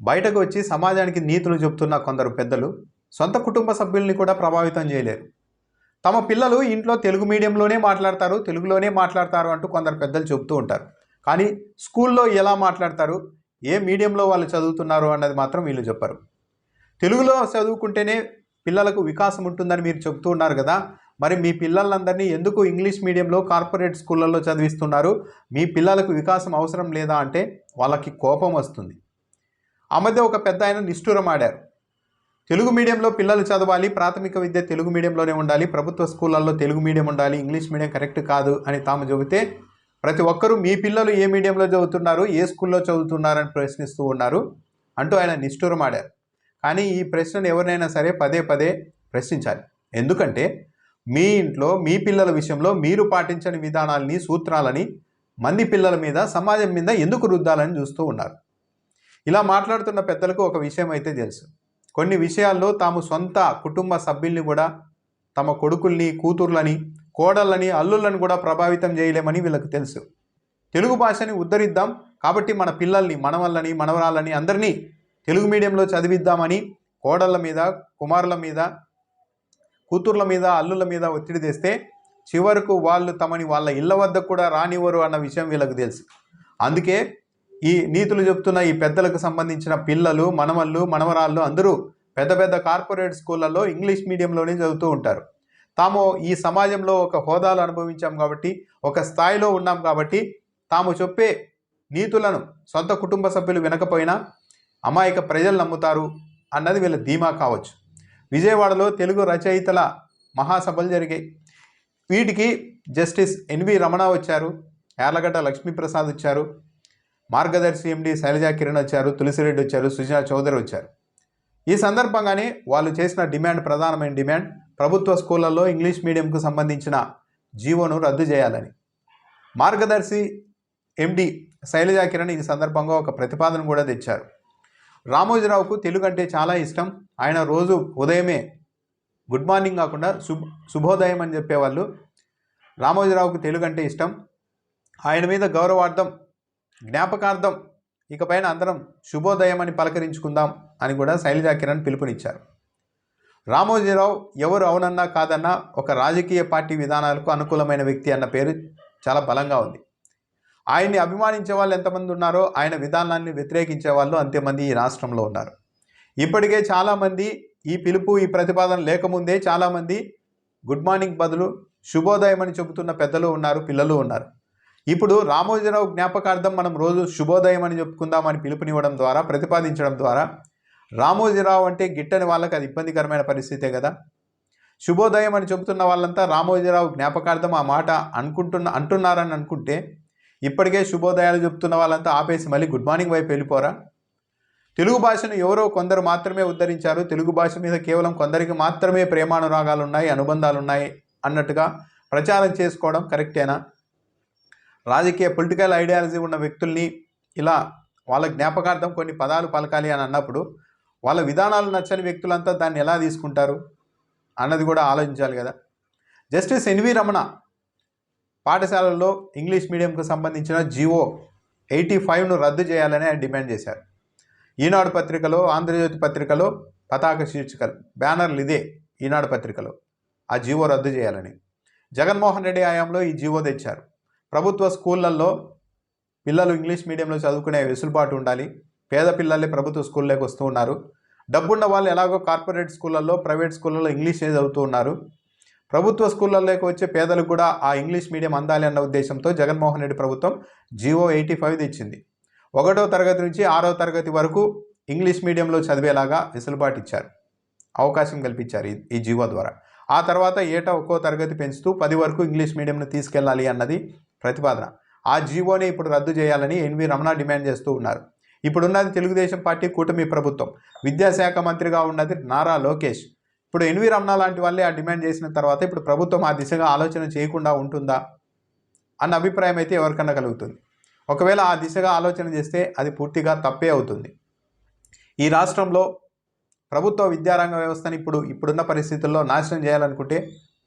బయటకు వచ్చి సమాజానికి నీతులు చెబుతున్న కొందరు పెద్దలు సొంత కుటుంబ సభ్యుల్ని కూడా ప్రభావితం చేయలేరు. తమ పిల్లలు ఇంట్లో తెలుగు మీడియంలోనే మాట్లాడతారు తెలుగులోనే మాట్లాడతారు అంటూ కొందరు పెద్దలు చెబుతూ ఉంటారు. కానీ స్కూల్లో ఎలా మాట్లాడతారు ఏ మీడియంలో వాళ్ళు చదువుతున్నారు అన్నది మాత్రం వీళ్ళు చెప్పరు. తెలుగులో చదువుకుంటేనే పిల్లలకు వికాసం ఉంటుందని మీరు చెబుతూ ఉన్నారు కదా మరి మీ పిల్లలందరినీ ఎందుకు ఇంగ్లీష్ మీడియంలో కార్పొరేట్ స్కూళ్ళల్లో చదివిస్తున్నారు? మీ పిల్లలకు వికాసం అవసరం లేదా అంటే వాళ్ళకి కోపం వస్తుంది. ఆ మధ్య ఒక పెద్ద ఆయన నిష్ఠూరం ఆడారు. తెలుగు మీడియంలో పిల్లలు చదవాలి ప్రాథమిక విద్య తెలుగు మీడియంలోనే ఉండాలి ప్రభుత్వ స్కూళ్ళల్లో తెలుగు మీడియం ఉండాలి ఇంగ్లీష్ మీడియం కరెక్ట్ కాదు అని తాము చెబితే ప్రతి ఒక్కరూ మీ పిల్లలు ఏ మీడియంలో చదువుతున్నారు ఏ స్కూల్లో చదువుతున్నారని ప్రశ్నిస్తూ ఉన్నారు అంటూ ఆయన నిష్ఠూరం ఆడారు. కానీ ఈ ప్రశ్నను ఎవరినైనా సరే పదే పదే ప్రశ్నించాలి. ఎందుకంటే మీ ఇంట్లో మీ పిల్లల విషయంలో మీరు పాటించని విధానాలని సూత్రాలని మంది పిల్లల మీద సమాజం మీద ఎందుకు రుద్దాలని చూస్తూ ఉన్నారు? ఇలా మాట్లాడుతున్న పెద్దలకు ఒక విషయం అయితే తెలుసు. కొన్ని విషయాల్లో తాము సొంత కుటుంబ సభ్యుల్ని కూడా తమ కొడుకుల్ని కూతుర్లని కోడళ్ళని అల్లుళ్ళని కూడా ప్రభావితం చేయలేమని వీళ్ళకి తెలుసు. తెలుగు భాషని ఉద్ధరిద్దాం కాబట్టి మన పిల్లల్ని మనవళ్ళని మనవరాళ్ళని అందరినీ తెలుగు మీడియంలో చదివిద్దామని కోడళ్ళ మీద కుమారుల మీద కూతుర్ల మీద అల్లుల మీద ఒత్తిడి తెస్తే చివరకు వాళ్ళు తమని వాళ్ళ ఇళ్ళ వద్ద కూడా రానివ్వరు అన్న విషయం వీళ్ళకి తెలుసు. అందుకే ఈ నీతులు చెప్తున్న ఈ పెద్దలకు సంబంధించిన పిల్లలు మనవళ్ళు మనవరాళ్ళు అందరూ పెద్ద పెద్ద కార్పొరేట్ స్కూళ్ళల్లో ఇంగ్లీష్ మీడియంలోనే చదువుతూ ఉంటారు. తాము ఈ సమాజంలో ఒక హోదాలు అనుభవించాం కాబట్టి ఒక స్థాయిలో ఉన్నాం కాబట్టి తాము చెప్పే నీతులను సొంత కుటుంబ సభ్యులు వినకపోయినా అమాయక ప్రజలు నమ్ముతారు అన్నది వీళ్ళ ధీమా కావచ్చు. విజయవాడలో తెలుగు రచయితల మహాసభలు జరిగాయి. వీటికి జస్టిస్ ఎన్వి రమణ వచ్చారు. యార్లగడ్డ లక్ష్మీప్రసాద్ వచ్చారు. మార్గదర్శి ఎండి శైలజా కిరణ్ వచ్చారు తులసిరెడ్డి వచ్చారు సుజనా చౌదరి వచ్చారు. ఈ సందర్భంగానే వాళ్ళు చేసిన డిమాండ్ ప్రధానమైన డిమాండ్ ప్రభుత్వ స్కూళ్ళల్లో ఇంగ్లీష్ మీడియంకు సంబంధించిన జీవోను రద్దు చేయాలని. మార్గదర్శి ఎండి శైలజా కిరణ్ ఈ సందర్భంగా ఒక ప్రతిపాదన కూడా తెచ్చారు. రామోజీరావుకు తెలుగు అంటే చాలా ఇష్టం. ఆయన రోజు ఉదయమే గుడ్ మార్నింగ్ కాకుండా శుభ శుభోదయం అని చెప్పేవాళ్ళు. రామోజీరావుకు తెలుగు అంటే ఇష్టం. ఆయన మీద గౌరవార్థం జ్ఞాపకార్థం. ఇకపైన అందరం శుభోదయం అని పలకరించుకుందాం అని కూడా శైలజా కిరణ్ పిలుపునిచ్చారు. రామోజీరావు ఎవరు అవునన్నా కాదన్నా ఒక రాజకీయ పార్టీ విధానాలకు అనుకూలమైన వ్యక్తి అన్న పేరు చాలా బలంగా ఉంది. ఆయన్ని అభిమానించే వాళ్ళు ఎంతమంది ఉన్నారో ఆయన విధానాన్ని వ్యతిరేకించే వాళ్ళు అంతేమంది ఈ రాష్ట్రంలో ఉన్నారు. ఇప్పటికే చాలామంది ఈ పిలుపు ఈ ప్రతిపాదన లేకముందే చాలామంది గుడ్ మార్నింగ్ బదులు శుభోదయం అని చెబుతున్న పెద్దలు ఉన్నారు పిల్లలు ఉన్నారు. ఇప్పుడు రామోజీరావు జ్ఞాపకార్థం మనం రోజు శుభోదయం అని చెప్పుకుందామని పిలుపునివ్వడం ద్వారా ప్రతిపాదించడం ద్వారా రామోజీరావు అంటే గిట్టని వాళ్ళకి అది ఇబ్బందికరమైన పరిస్థితే కదా? శుభోదయం అని చెబుతున్న వాళ్ళంతా రామోజీరావు జ్ఞాపకార్థం ఆ మాట అనుకుంటున్న అంటున్నారని అనుకుంటే ఇప్పటికే శుభోదయాలు చెప్తున్న వాళ్ళంతా ఆపేసి మళ్ళీ గుడ్ మార్నింగ్ వైపు వెళ్ళిపోరా? తెలుగు భాషను ఎవరో కొందరు మాత్రమే ఉద్ధరించారు. తెలుగు భాష మీద కేవలం కొందరికి మాత్రమే ప్రేమానురాగాలు ఉన్నాయి అనుబంధాలు ఉన్నాయి అన్నట్టుగా ప్రచారం చేసుకోవడం కరెక్టేనా? రాజకీయ పొలిటికల్ ఐడియాలజీ ఉన్న వ్యక్తుల్ని ఇలా వాళ్ళ జ్ఞాపకార్థం కొన్ని పదాలు పలకాలి అని అన్నప్పుడు వాళ్ళ విధానాలు నచ్చని వ్యక్తులంతా దాన్ని ఎలా తీసుకుంటారు అన్నది కూడా ఆలోచించాలి కదా. జస్టిస్ ఎన్వి రమణ పాఠశాలల్లో ఇంగ్లీష్ మీడియంకు సంబంధించిన జివో ఎయిటీ ఫైవ్ను రద్దు చేయాలని ఆయన డిమాండ్ చేశారు. ఈనాడు పత్రికలో ఆంధ్రజ్యోతి పత్రికలో పతాక శీర్షికలు బ్యానర్లు ఇదే ఈనాడు పత్రికలో ఆ జీవో రద్దు చేయాలని. జగన్మోహన్ రెడ్డి హయాంలో ఈ జీవో తెచ్చారు. ప్రభుత్వ స్కూళ్ళల్లో పిల్లలు ఇంగ్లీష్ మీడియంలో చదువుకునే వెసులుబాటు ఉండాలి. పేద పిల్లలే ప్రభుత్వ స్కూల్లోకి వస్తూ ఉన్నారు. డబ్బున్న వాళ్ళు ఎలాగో కార్పొరేట్ స్కూళ్ళల్లో ప్రైవేట్ స్కూళ్ళల్లో ఇంగ్లీషే చదువుతూ ఉన్నారు. ప్రభుత్వ స్కూళ్ళల్లోకి వచ్చే పేదలకు కూడా ఆ ఇంగ్లీష్ మీడియం అందాలి అన్న ఉద్దేశంతో జగన్మోహన్ రెడ్డి ప్రభుత్వం జివో ఎయిటీ ఫైవ్ తెచ్చింది ఒకటో తరగతి నుంచి ఆరో తరగతి వరకు ఇంగ్లీష్ మీడియంలో చదివేలాగా వెసులుబాటు ఇచ్చారు. అవకాశం కల్పించారు ఈ ఈ జీవో ద్వారా. ఆ తర్వాత ఏటా ఒక్కో తరగతి పెంచుతూ పది వరకు ఇంగ్లీష్ మీడియంను తీసుకెళ్ళాలి అన్నది ప్రతిపాదన. ఆ జీవోని ఇప్పుడు రద్దు చేయాలని ఎన్వి రమణ డిమాండ్ చేస్తూ ఉన్నారు. ఇప్పుడున్నది తెలుగుదేశం పార్టీ కూటమి ప్రభుత్వం. విద్యాశాఖ మంత్రిగా ఉన్నది నారా లోకేష్. ఇప్పుడు ఎన్వి రమణ లాంటి వాళ్ళే ఆ డిమాండ్ చేసిన తర్వాత ఇప్పుడు ప్రభుత్వం ఆ దిశగా ఆలోచన చేయకుండా ఉంటుందా? అన్న అభిప్రాయం అయితే ఎవరికన్నా కలుగుతుంది. ఒకవేళ ఆ దిశగా ఆలోచన చేస్తే అది పూర్తిగా తప్పే అవుతుంది. ఈ రాష్ట్రంలో ప్రభుత్వ విద్యారంగ వ్యవస్థని ఇప్పుడు ఇప్పుడున్న పరిస్థితుల్లో నాశనం చేయాలనుకుంటే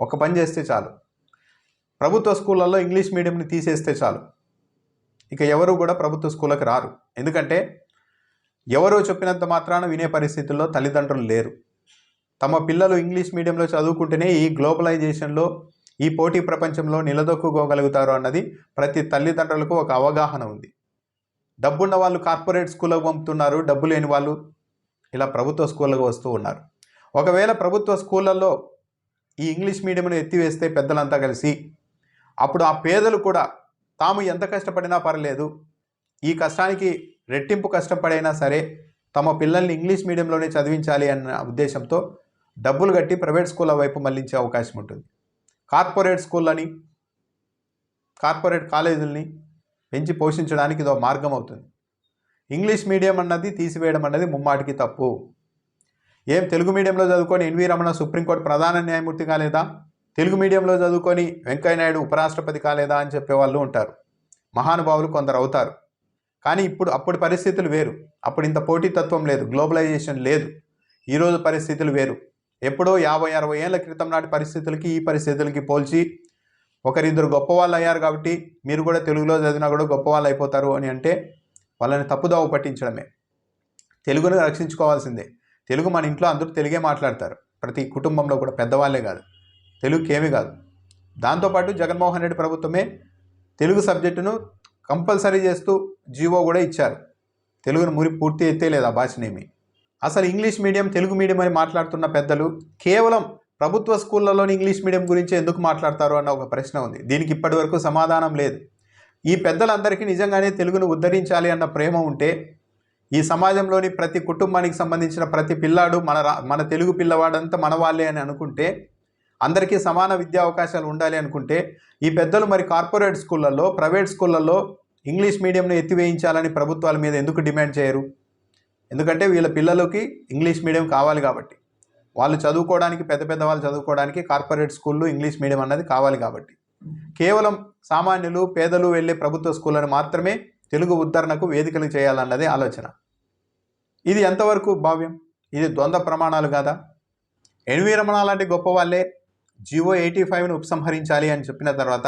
ఒక పని చేస్తే చాలు. ప్రభుత్వ స్కూళ్ళల్లో ఇంగ్లీష్ మీడియంని తీసేస్తే చాలు. ఇక ఎవరు కూడా ప్రభుత్వ స్కూళ్ళకి రారు. ఎందుకంటే ఎవరో చెప్పినంత మాత్రాన వినే పరిస్థితుల్లో తల్లిదండ్రులు లేరు. తమ పిల్లలు ఇంగ్లీష్ మీడియంలో చదువుకుంటేనే ఈ గ్లోబలైజేషన్లో ఈ పోటీ ప్రపంచంలో నిలదొక్కుకోగలుగుతారు అన్నది ప్రతి తల్లిదండ్రులకు ఒక అవగాహన ఉంది. డబ్బున్న వాళ్ళు కార్పొరేట్ స్కూళ్ళకు పంపుతున్నారు డబ్బు లేని వాళ్ళు ఇలా ప్రభుత్వ స్కూళ్ళకు వస్తూ ఉన్నారు. ఒకవేళ ప్రభుత్వ స్కూళ్ళల్లో ఈ ఇంగ్లీష్ మీడియంను ఎత్తివేస్తే పెద్దలంతా కలిసి అప్పుడు ఆ పేదలు కూడా తాము ఎంత కష్టపడినా పర్లేదు ఈ కష్టానికి రెట్టింపు కష్టపడైనా సరే తమ పిల్లల్ని ఇంగ్లీష్ మీడియంలోనే చదివించాలి అన్న ఉద్దేశంతో డబ్బులు కట్టి ప్రైవేట్ స్కూళ్ళ వైపు మళ్ళించే అవకాశం ఉంటుంది. కార్పొరేట్ స్కూళ్ళని కార్పొరేట్ కాలేజీలని పెంచి పోషించడానికి ఇదో మార్గం అవుతుంది. ఇంగ్లీష్ మీడియం అన్నది తీసివేయడం అన్నది ముమ్మాటికి తప్పు. ఏం తెలుగు మీడియంలో చదువుకొని ఎన్వి రమణ సుప్రీంకోర్టు ప్రధాన న్యాయమూర్తి కాలేదా తెలుగు మీడియంలో చదువుకొని వెంకయ్యనాయుడు ఉపరాష్ట్రపతి కాలేదా అని చెప్పే వాళ్ళు ఉంటారు. మహానుభావులు కొందరు అవుతారు. కానీ ఇప్పుడు అప్పటి పరిస్థితులు వేరు. అప్పుడు ఇంత పోటీతత్వం లేదు. గ్లోబలైజేషన్ లేదు. ఈరోజు పరిస్థితులు వేరు. ఎప్పుడో యాభై అరవై ఏళ్ళ క్రితం నాటి పరిస్థితులకి ఈ పరిస్థితులకి పోల్చి ఒకరిద్దరు గొప్పవాళ్ళు అయ్యారు కాబట్టి మీరు కూడా తెలుగులో చదివినా కూడా గొప్పవాళ్ళు అయిపోతారు అని అంటే వాళ్ళని తప్పుదావ పట్టించడమే. తెలుగును రక్షించుకోవాల్సిందే. తెలుగు మన ఇంట్లో అందరూ తెలుగే మాట్లాడతారు. ప్రతి కుటుంబంలో కూడా పెద్దవాళ్ళే కాదు. తెలుగుకి ఏమీ కాదు దాంతోపాటు జగన్మోహన్ రెడ్డి ప్రభుత్వమే తెలుగు సబ్జెక్టును కంపల్సరీ చేస్తూ జీవో కూడా ఇచ్చారు. తెలుగును మురి పూర్తి ఎత్తేలేదు ఆ భాషనేమి. అసలు ఇంగ్లీష్ మీడియం తెలుగు మీడియం అని మాట్లాడుతున్న పెద్దలు కేవలం ప్రభుత్వ స్కూళ్ళలోని ఇంగ్లీష్ మీడియం గురించి ఎందుకు మాట్లాడతారు అన్న ఒక ప్రశ్న ఉంది. దీనికి ఇప్పటివరకు సమాధానం లేదు. ఈ పెద్దలందరికీ నిజంగానే తెలుగును ఉద్ధరించాలి అన్న ప్రేమ ఉంటే ఈ సమాజంలోని ప్రతి కుటుంబానికి సంబంధించిన ప్రతి పిల్లాడు మన రా మన తెలుగు పిల్లవాడంతా మన వాళ్ళే అని అనుకుంటే అందరికీ సమాన విద్యా అవకాశాలు ఉండాలి అనుకుంటే ఈ పెద్దలు మరి కార్పొరేట్ స్కూళ్ళల్లో ప్రైవేట్ స్కూళ్ళల్లో ఇంగ్లీష్ మీడియంను ఎత్తివేయించాలని ప్రభుత్వాల మీద ఎందుకు డిమాండ్ చేయరు? ఎందుకంటే వీళ్ళ పిల్లలకి ఇంగ్లీష్ మీడియం కావాలి కాబట్టి. వాళ్ళు చదువుకోవడానికి పెద్ద పెద్ద వాళ్ళు చదువుకోవడానికి కార్పొరేట్ స్కూళ్ళు ఇంగ్లీష్ మీడియం అన్నది కావాలి కాబట్టి. కేవలం సామాన్యులు పేదలు వెళ్ళే ప్రభుత్వ స్కూళ్ళను మాత్రమే తెలుగు ఉద్ధరణకు వేదికలు చేయాలన్నదే ఆలోచన. ఇది ఎంతవరకు భావ్యం? ఇది ద్వంద్వ ప్రమాణాలు కాదా? ఎన్వి రమణ లాంటి గొప్ప వాళ్ళే జివో ఎయిటీ ఫైవ్ను ఉపసంహరించాలి అని చెప్పిన తర్వాత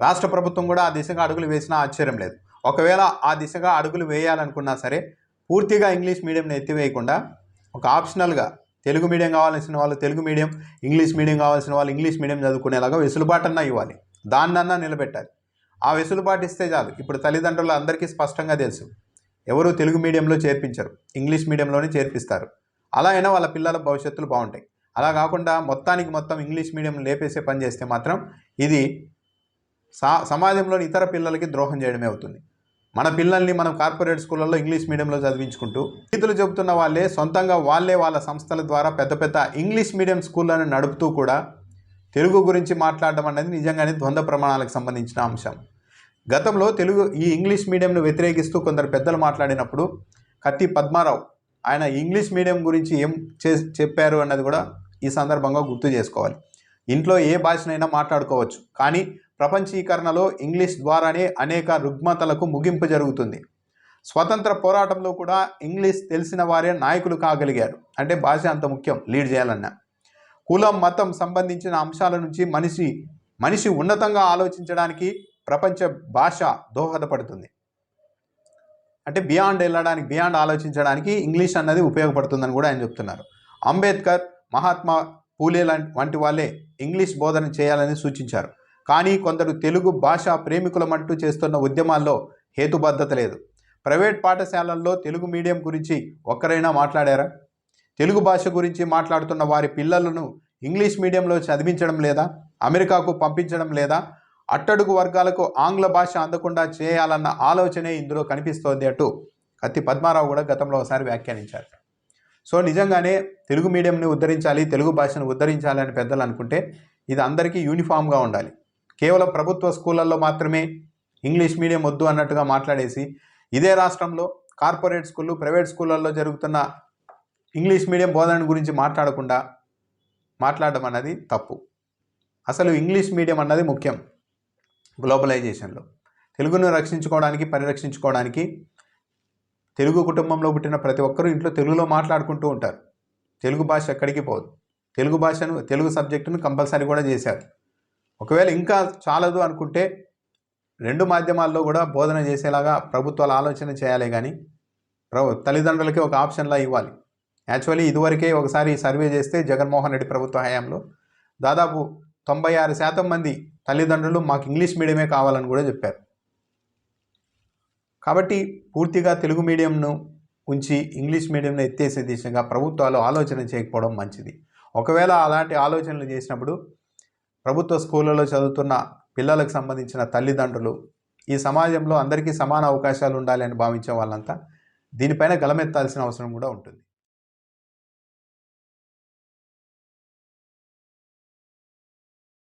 రాష్ట్ర ప్రభుత్వం కూడా ఆ దిశగా అడుగులు వేసినా ఆశ్చర్యం లేదు. ఒకవేళ ఆ దిశగా అడుగులు వేయాలనుకున్నా సరే పూర్తిగా ఇంగ్లీష్ మీడియంని ఎత్తివేయకుండా ఒక ఆప్షనల్గా తెలుగు మీడియం కావాల్సిన వాళ్ళు తెలుగు మీడియం ఇంగ్లీష్ మీడియం కావాల్సిన వాళ్ళు ఇంగ్లీష్ మీడియం చదువుకునేలాగా వెసులుబాటన్నా ఇవ్వాలి. దాన్నన్నా నిలబెట్టాలి. ఆ వెసులుబాటు ఇస్తే చాలు. ఇప్పుడు తల్లిదండ్రులు అందరికీ స్పష్టంగా తెలుసు. ఎవరు తెలుగు మీడియంలో చేర్పించరు. ఇంగ్లీష్ మీడియంలోనే చేర్పిస్తారు. అలా అయినా వాళ్ళ పిల్లల భవిష్యత్తులు బాగుంటాయి. అలా కాకుండా మొత్తానికి మొత్తం ఇంగ్లీష్ మీడియం లేపేసే పని చేస్తే మాత్రం ఇది సా సమాజంలోని ఇతర పిల్లలకి ద్రోహం చేయడమే అవుతుంది. మన పిల్లల్ని మనం కార్పొరేట్ స్కూళ్ళల్లో ఇంగ్లీష్ మీడియంలో చదివించుకుంటూ రైతులు చెబుతున్న వాళ్ళే సొంతంగా వాళ్ళే వాళ్ళ సంస్థల ద్వారా పెద్ద పెద్ద ఇంగ్లీష్ మీడియం స్కూళ్ళను నడుపుతూ కూడా తెలుగు గురించి మాట్లాడడం అనేది నిజంగానే ద్వంద్వ ప్రమాణాలకు సంబంధించిన అంశం. గతంలో తెలుగు ఈ ఇంగ్లీష్ మీడియంను వ్యతిరేకిస్తూ కొందరు పెద్దలు మాట్లాడినప్పుడు కత్తి పద్మారావు ఆయన ఇంగ్లీష్ మీడియం గురించి ఏం చే చెప్పారు అన్నది కూడా ఈ సందర్భంగా గుర్తు చేసుకోవాలి. ఇంట్లో ఏ భాషనైనా మాట్లాడుకోవచ్చు. కానీ ప్రపంచీకరణలో ఇంగ్లీష్ ద్వారానే అనేక రుగ్మతలకు ముగింపు జరుగుతుంది. స్వతంత్ర పోరాటంలో కూడా ఇంగ్లీష్ తెలిసిన వారే నాయకులు కాగలిగారు. అంటే భాష అంత ముఖ్యం లీడ్ చేయాలన్నా. కులం మతం సంబంధించిన అంశాల నుంచి మనిషి మనిషి ఉన్నతంగా ఆలోచించడానికి ప్రపంచ భాష దోహదపడుతుంది. అంటే బియాండ్ వెళ్ళడానికి బియాండ్ ఆలోచించడానికి ఇంగ్లీష్ అన్నది ఉపయోగపడుతుందని కూడా ఆయన చెప్తున్నారు. అంబేద్కర్ మహాత్మా పూలే లాంటి వంటి వాళ్ళే ఇంగ్లీష్ బోధన చేయాలని సూచించారు. కానీ కొందరు తెలుగు భాష ప్రేమికులమంటూ చేస్తున్న ఉద్యమాల్లో హేతుబద్ధత లేదు. ప్రైవేట్ పాఠశాలల్లో తెలుగు మీడియం గురించి ఒక్కరైనా మాట్లాడారా? తెలుగు భాష గురించి మాట్లాడుతున్న వారి పిల్లలను ఇంగ్లీష్ మీడియంలో చదివించడం లేదా అమెరికాకు పంపించడం లేదా అట్టడుగు వర్గాలకు ఆంగ్ల భాష అందకుండా చేయాలన్న ఆలోచనే ఇందులో కనిపిస్తోంది అటు కత్తి పద్మారావు కూడా గతంలో ఒకసారి వ్యాఖ్యానించారు. సో నిజంగానే తెలుగు మీడియంని ఉద్ధరించాలి తెలుగు భాషను ఉద్ధరించాలి అని పెద్దలు అనుకుంటే ఇది అందరికీ యూనిఫామ్గా ఉండాలి. కేవలం ప్రభుత్వ స్కూళ్ళల్లో మాత్రమే ఇంగ్లీష్ మీడియం వద్దు అన్నట్టుగా మాట్లాడేసి ఇదే రాష్ట్రంలో కార్పొరేట్ స్కూళ్ళు ప్రైవేట్ స్కూళ్ళల్లో జరుగుతున్న ఇంగ్లీష్ మీడియం బోధన గురించి మాట్లాడకుండా మాట్లాడడం అన్నది తప్పు. అసలు ఇంగ్లీష్ మీడియం అన్నది ముఖ్యం. గ్లోబలైజేషన్లో. తెలుగును రక్షించుకోవడానికి పరిరక్షించుకోవడానికి తెలుగు కుటుంబంలో పుట్టిన ప్రతి ఒక్కరూ ఇంట్లో తెలుగులో మాట్లాడుకుంటూ ఉంటారు. తెలుగు భాష ఎక్కడికి పోదు. తెలుగు భాషను తెలుగు సబ్జెక్టును కంపల్సరీ కూడా చేశారు. ఒకవేళ ఇంకా చాలదు అనుకుంటే రెండు మాధ్యమాల్లో కూడా బోధన చేసేలాగా ప్రభుత్వాలు ఆలోచన చేయాలి కానీ ప్రభు తల్లిదండ్రులకి ఒక ఆప్షన్లా ఇవ్వాలి. యాక్చువల్లీ ఇదివరకే ఒకసారి సర్వే చేస్తే జగన్మోహన్ రెడ్డి ప్రభుత్వ హయాంలో దాదాపు తొంభై ఆరు శాతం మంది తల్లిదండ్రులు మాకు ఇంగ్లీష్ మీడియమే కావాలని కూడా చెప్పారు. కాబట్టి పూర్తిగా తెలుగు మీడియంను ఉంచి ఇంగ్లీష్ మీడియంను ఎత్తేసే దిశగా ప్రభుత్వాలు ఆలోచన చేయకపోవడం మంచిది. ఒకవేళ అలాంటి ఆలోచనలు చేసినప్పుడు ప్రభుత్వ స్కూళ్ళలో చదువుతున్న పిల్లలకు సంబంధించిన తల్లిదండ్రులు ఈ సమాజంలో అందరికీ సమాన అవకాశాలు ఉండాలి అని భావించే వాళ్ళంతా దీనిపైన గలమెత్తాల్సిన అవసరం కూడా ఉంటుంది.